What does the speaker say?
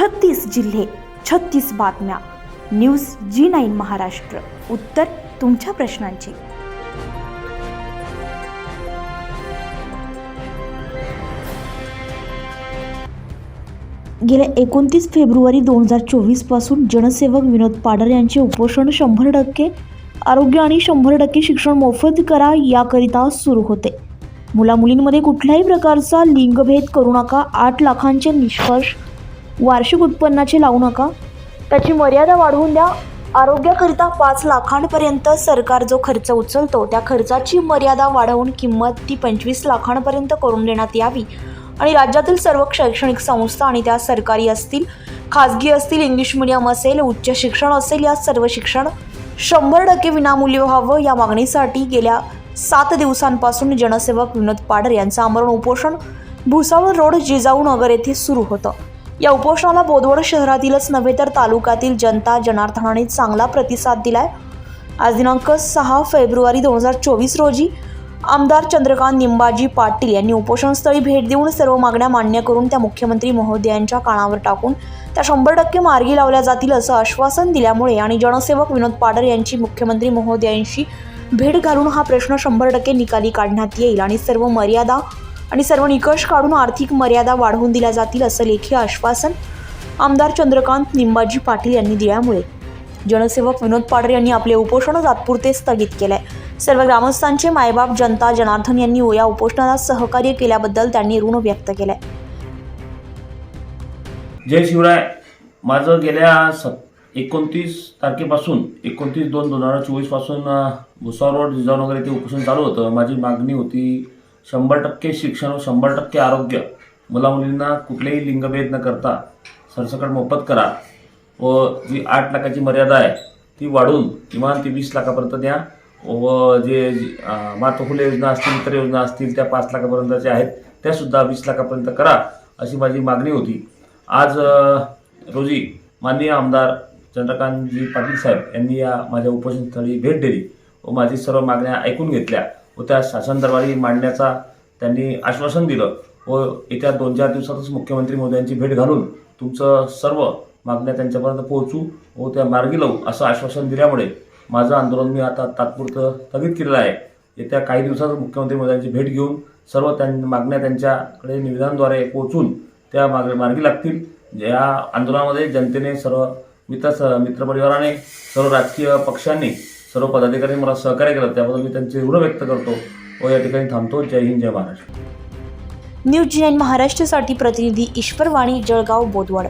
छत्तीस जिल्हे छत्तीस बातम्या. News G nine Maharashtra. उत्तर तुमच्या प्रश्नांची. गेल्या एकोणतीस फेब्रुवारी दोन हजार चोवीसपासून जनसेवक विनोद पाडर यांचे उपोषण शंभर टक्के आरोग्य आणि शंभर टक्के शिक्षण मोफत करा याकरिता सुरू होते. मुलामुलींमध्ये कुठल्याही प्रकारचा लिंगभेद करू नका. आठ लाखांचे निष्कर्ष वार्षिक उत्पन्नाची लावू नका. त्याची मर्यादा वाढवून द्या. आरोग्याकरिता पाच लाखांपर्यंत सरकार जो खर्च उचलतो त्या खर्चाची मर्यादा वाढवून किंमत ती पंचवीस लाखांपर्यंत करून देण्यात यावी. आणि राज्यातील सर्व शैक्षणिक संस्था आणि त्या सरकारी असतील खाजगी असतील इंग्लिश मिडियम असेल उच्च शिक्षण असेल या सर्व शिक्षण शंभर टक्के विनामूल्य व्हावं या मागणीसाठी गेल्या सात दिवसांपासून जनसेवक विनोद पाडर यांचं आमरण उपोषण भुसावळ रोड जिजाऊ नगर येथे सुरू होतं. या उपोषणाला बोदवड शहरातीलच नव्हे तर तालुक्यातील जनता जनार्दनाने चांगला प्रतिसाद दिलाय. आज दिनांक सहा फेब्रुवारी दोन हजार चोवीस रोजी आमदार चंद्रकांत निंबाजी पाटील यांनी उपोषणस्थळी भेट देऊन सर्व मागण्या मान्य करून त्या मुख्यमंत्री महोदयांच्या कानावर टाकून त्या शंभर टक्के मार्गी लावल्या जातील असं आश्वासन दिल्यामुळे आणि जनसेवक विनोद पाडर यांची मुख्यमंत्री महोदयांशी भेट घालून हा प्रश्न शंभर टक्के निकाली काढण्यात येईल आणि सर्व मर्यादा आणि सर्व निकष काढून आर्थिक मर्यादा वाढवून दिल्या जातील असं लेखी आश्वासन आमदार चंद्रकांत निंबाजी पाटील यांनी दिल्यामुळे. जनसेवक विनोद पाडरे यांनी आपले उपोषण तात्पुरते स्थगित केलंय. सर्व ग्रामस्थांचे मायबाप जनता जनार्दन यांनी या उपोषणाला सहकार्य केल्याबद्दल त्यांनी ऋण व्यक्त केले जय शिवराय. माझं गेल्या सत एकोणतीस तारखेपासून एकोणतीस दोन दोन हजार चोवीसपासून भुसावळ रोड जिजाऊनगर येथे उपोषण चालू होतं. माझी मागणी होती शंभर टक्के शिक्षण व शंभर टक्के आरोग्य. मुलामुलींना कुठलेही लिंगभेद न करता सरसकट मोफत करा. व जी आठ लाखाची मर्यादा आहे ती वाढवून किमान ती वीस लाखापर्यंत द्या. व जे अं, माता फुले योजना असतील इतर योजना असतील त्या पाच लाखापर्यंतच्या आहेत त्यासुद्धा वीस लाखापर्यंत करा अशी माझी मागणी होती. आज रोजी माननीय आमदार चंद्रकांतजी पाटील साहेब यांनी या माझ्या उपोषणस्थळी भेट दिली व माझी सर्व मागण्या ऐकून घेतल्या. व त्या शासन दरबारी मांडण्याचा त्यांनी आश्वासन दिलं. व येत्या दोन चार दिवसातच मुख्यमंत्री मोदयांची भेट घालून तुमचं सर्व मागण्या त्यांच्यापर्यंत पोहोचू व त्या मार्गी लावू असं आश्वासन दिल्यामुळे माझं आंदोलन मी आता तात्पुरतं स्थगित केलेलं आहे. येत्या काही दिवसात मुख्यमंत्री मोदयांची भेट घेऊन सर्व त्यां मागण्या त्यांच्याकडे निवेदनाद्वारे पोहोचून त्या माग मार्गी लागतील. या आंदोलनामध्ये जनतेने सर्व मित्र मित्रपरिवाराने सर्व राजकीय पक्षांनी सर्व पदाधिकाऱ्यांनी मला सहकार्य केलं. त्याबद्दल मी त्यांचे ऋण व्यक्त करतो व या ठिकाणी थांबतो. जय हिंद जय महाराष्ट्र. न्यूज जी नाईन महाराष्ट्रासाठी प्रतिनिधी ईश्वरवाणी जळगाव बोदवड